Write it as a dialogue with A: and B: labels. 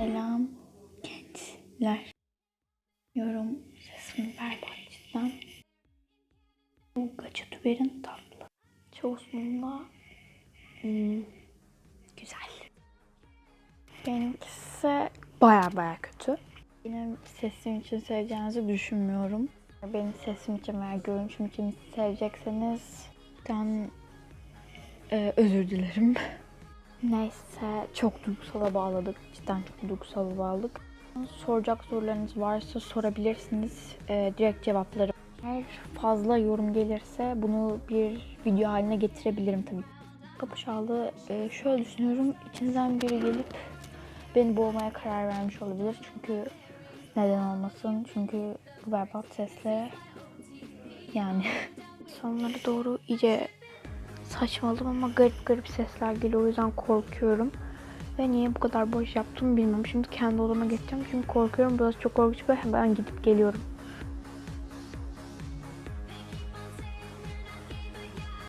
A: Selam gençler. Yorum sesim berbat cidden. Bu Gaçatuber'in tatlı. Çoğusununda hmm, güzel. Benimkisi baya baya kötü. Benim sesim için seveceğinizi düşünmüyorum. Benim sesim için veya görünüşüm için sevecekseniz ben e, özür dilerim. Neyse çok duygusala bağladık. Cidden çok duygusala bağladık. Soracak sorularınız varsa sorabilirsiniz. Ee, direkt cevaplarım. Eğer fazla yorum gelirse bunu bir video haline getirebilirim tabii. Kapışalı e, şöyle düşünüyorum. İçinizden biri gelip beni boğmaya karar vermiş olabilir. Çünkü neden olmasın? Çünkü bu berbat sesle yani sonlara doğru iyice saçmaladım ama garip garip sesler geliyor. O yüzden korkuyorum. Ve niye bu kadar boş yaptım bilmiyorum. Şimdi kendi odama geçeceğim çünkü korkuyorum. Burası çok korkunç ve hemen gidip geliyorum.